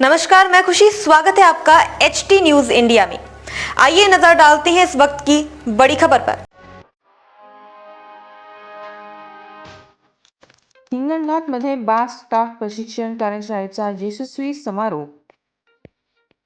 नमस्कार मैं खुशी। स्वागत है आपका एच टी न्यूज इंडिया में। आइए नजर डालते हैं इस वक्त की बड़ी खबर पर। हिंगणघाटमध्ये बास स्टाफ प्रशिक्षण कार्यशाळेचा यशस्वी समारोप।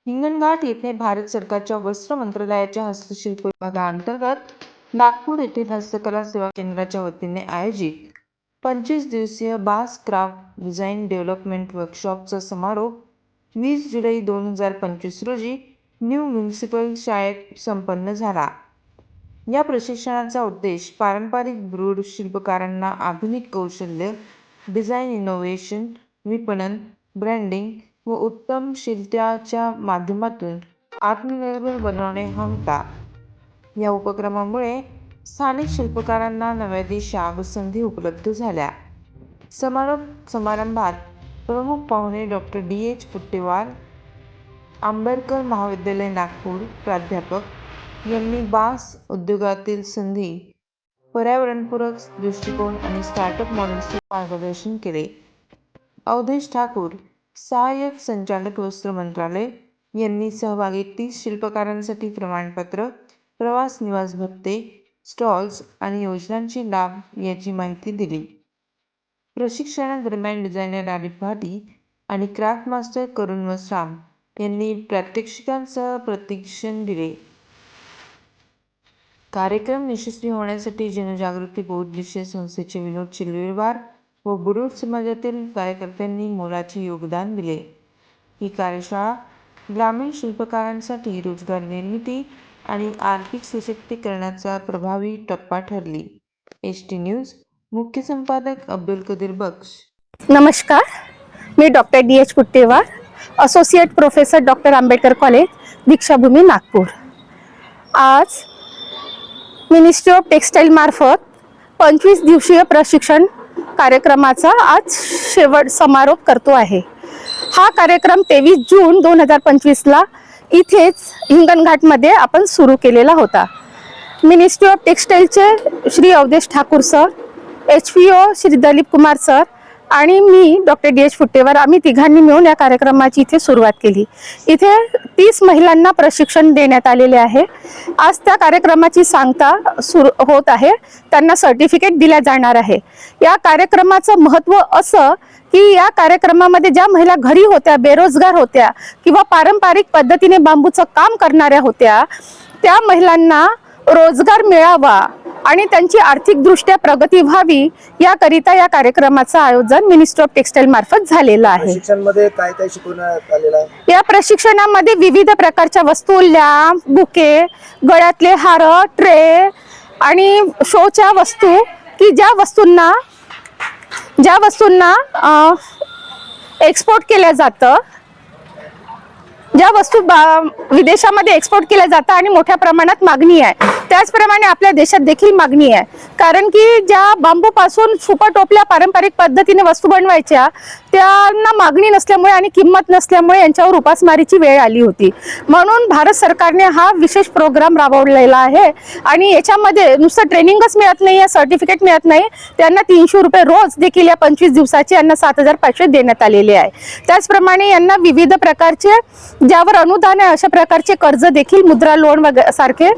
हिंगणघाट येथे भारत सरकारच्या वस्त्र मंत्रालयाच्या हस्तशिल्प विभागाअंतर्गत नागपूर येथील हस्तकला सेवा केंद्राच्या वतीने आयोजित पंचवीस दिवसीय बास क्राफ्ट डिझाईन डेव्हलपमेंट वर्कशॉपचा समारोप वीस जुलै दोन हजार पंचवीस रोजी न्यू म्युन्सिपल शाळेत संपन्न झाला. या प्रशिक्षणाचा उद्देश पारंपरिक ब्रूड शिल्पकारांना आधुनिक कौशल्य डिझाईन इनोव्हेशन विपणन ब्रँडिंग व उत्तम शिल्पाच्या माध्यमातून आत्मनिर्भर बनवणे हा होता. या उपक्रमामुळे स्थानिक शिल्पकारांना नव्या दिशा व संधी उपलब्ध झाल्या. समारोप समारंभात प्रमुख पाहुणे doctor D H Puttewar Ambedkar महाविद्यालय नागपूर प्राध्यापक यांनी बास उद्योगातील संधी पर्यावरणपूरक दृष्टिकोन आणि स्टार्टअप मॉडेल्सचे मार्गदर्शन केले. अवधेश ठाकूर सहाय्यक संचालक वस्त्र मंत्रालय यांनी सहभागी तीस शिल्पकारांसाठी प्रमाणपत्र प्रवास निवास भत्ते स्टॉल्स आणि योजनांची लाभ याची माहिती दिली. प्रशिक्षणादरम्यान डिझायनर आरिफ भाटी आणि क्राफ्ट मास्टर करुण वसाम यांनी प्रात्यक्षिकांसह प्रशिक्षण दिले. कार्यक्रम यशस्वी होण्यासाठी जनजागृती बहुउद्देशीय संस्थेचे विनोद चिलवेवार व बुरुड समाजातील कार्यकर्त्यांनी मोलाचे योगदान दिले. ही कार्यशाळा ग्रामीण शिल्पकारांसाठी रोजगार निर्मिती आणि आर्थिक सशक्तीकरणाचा प्रभावी टप्पा ठरली. एस टी न्यूज मुख्य संपादक अब्दुल कदीर बक्ष नमस्कार मी doctor D H Kuttewar associate professor doctor Ambedkar college Dikshabhoomi Nagpur. आज मिनिस्ट्री ऑफ टेक्स्टाईलमार्फत पंचवीस दिवसीय प्रशिक्षण कार्यक्रमाचा आज शेवट समारोप करतो आहे. हा कार्यक्रम तेवीस जून दोन हजार पंचवीसला इथेच हिंगणघाटमध्ये आपण सुरू केलेला होता. Ministry of टेक्स्टाईलचे Shri Avdhesh Thakur sir H P O Shri Dalip Kumar sir आणि मी डॉक्टर डी एच फुट्टेवर आम्ही तिघांनी मिळून या कार्यक्रमाची इथे सुरुवात केली. इथे तीस महिलांना प्रशिक्षण देण्यात आलेले आहे. आज त्या कार्यक्रमाची सांगता सुरू होत आहे. त्यांना सर्टिफिकेट दिल्या जाणार आहे. या कार्यक्रमाचं महत्त्व असं की या कार्यक्रमामध्ये ज्या महिला घरी होत्या बेरोजगार होत्या किंवा पारंपरिक पद्धतीने बांबूचं काम करणाऱ्या होत्या त्या महिलांना रोजगार मिळावा आणि त्यांची आर्थिकदृष्ट्या प्रगती व्हावी याकरिता या कार्यक्रमाचं आयोजन मिनिस्टर ऑफ टेक्सटाईल मार्फत झालेलं आहे. प्रशिक्षणमध्ये काय काय शिकवण्यात आलेलं आहे? या प्रशिक्षणामध्ये विविध प्रकारच्या वस्तू लॅम्प बुके गळ्यातले हार ट्रे आणि शोच्या वस्तू की ज्या वस्तूंना ज्या वस्तूंना एक्सपोर्ट केलं जातं ज्या वस्तू विदेशामध्ये एक्सपोर्ट केल्या जातात आणि मोठ्या प्रमाणात मागणी आहे. त्याचप्रमाणे आपल्या देशात देखील मागणी आहे. कारण की ज्या बांबूपासून सुपा टोपल्या पारंपरिक पद्धतीने वस्तू बनवायच्या त्यांना मागणी नसल्यामुळे आणि किंमत नसल्यामुळे यांच्यावर उपासमारीची वेळ आली होती. म्हणून भारत सरकारने हा विशेष प्रोग्राम राबवलेला आहे. आणि याच्यामध्ये नुसतं ट्रेनिंगच मिळत नाही आहे सर्टिफिकेट मिळत नाही. त्यांना तीनशे रुपये रोज देखील या पंचवीस दिवसाचे यांना सात हजार पाचशे देण्यात आलेले आहे. त्याचप्रमाणे यांना विविध प्रकारचे ज्यावर अनुदान आहे अशा प्रकारचे कर्ज देखील मुद्रा लोन वगैरे सारखे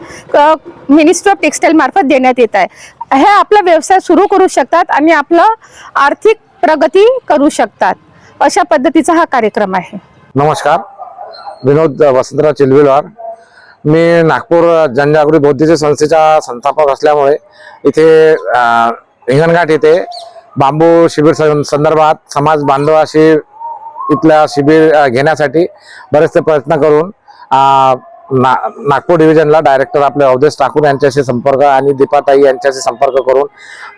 मिनिस्ट्री ऑफ टेक्सटाईल मार्फत देण्यात येत आहे. हे आपला व्यवसाय सुरू करू शकतात आणि आपलं आर्थिक प्रगती करू शकतात. अशा पद्धतीचा हा कार्यक्रम आहे. नमस्कार. विनोद वसंतराव चिलविलवार. मी नागपूर जनजागृती बौद्धिक संस्थेचा संस्थापक असल्यामुळे इथे हिंगणघाट येथे बांबू शिबिर सं- संदर्भात समाज बांधवाशी इथल्या शिबिर घेण्यासाठी बरेचसे प्रयत्न करून ना नागपूर डिव्हिजनला डायरेक्टर आपले अवधेश ठाकूर यांच्याशी संपर्क आणि दीपाताई यांच्याशी संपर्क करून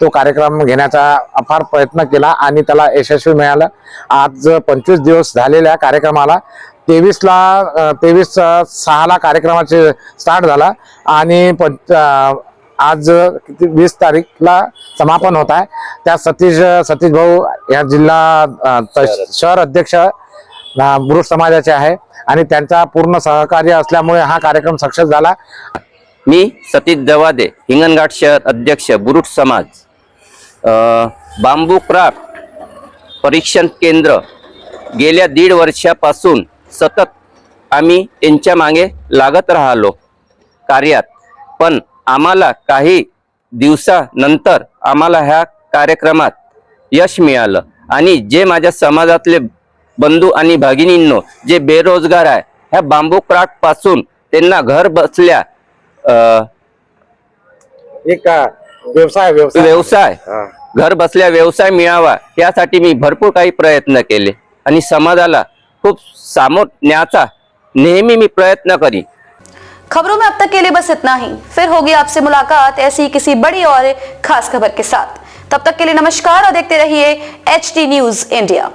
तो कार्यक्रम घेण्याचा अफार प्रयत्न केला आणि त्याला यशस्वी मिळालं. आज पंचवीस दिवस झालेल्या कार्यक्रमाला तेवीसला तेवीस सहाला कार्यक्रमाचे स्टार्ट झाला आणि पंच आज किती वीस तारीखला समापन होत आहे. त्या सतीश सतीश भाऊ या जिल्हा त- शहर अध्यक्ष अं, पुरुष समाजाचे आहे. आणि त्यांचा पूर्ण सहकार्य असल्यामुळे हा कार्यक्रम सक्सेस झाला. मी सतीश दवादे हिंगणघाट शहर अध्यक्ष बुरुट समाज. बांबू क्राफ्ट परीक्षण केंद्र. गेल्या दीड वर्षापासून सतत आम्ही यांच्या मागे लागत राहिलो कार्यात. पण आम्हाला काही दिवसानंतर आम्हाला ह्या कार्यक्रमात यश मिळालं. आणि जे माझ्या समाजातले बंधू आणि भगिनींनो जे बेरोजगार आहे ह्या बांबू क्राफ्टपासून त्यांना घर बसल्या एक व्यवसाय व्यवसाय. व्यवसाय. हा. घर बसल्या व्यवसाय मिळावा यासाठी मी भरपूर काही प्रयत्न केले. आणि समाजाला खूप सामोर न्याचा नेहमी मी प्रयत्न करी खबरों में अब तक के लिए बस इतना ही. फिर होगी आपसे मुलाकात ऐसी किसी बड़ी और खास खबर के साथ. तब तक के लिए नमस्कार और देखते रहिए एच न्यूज इंडिया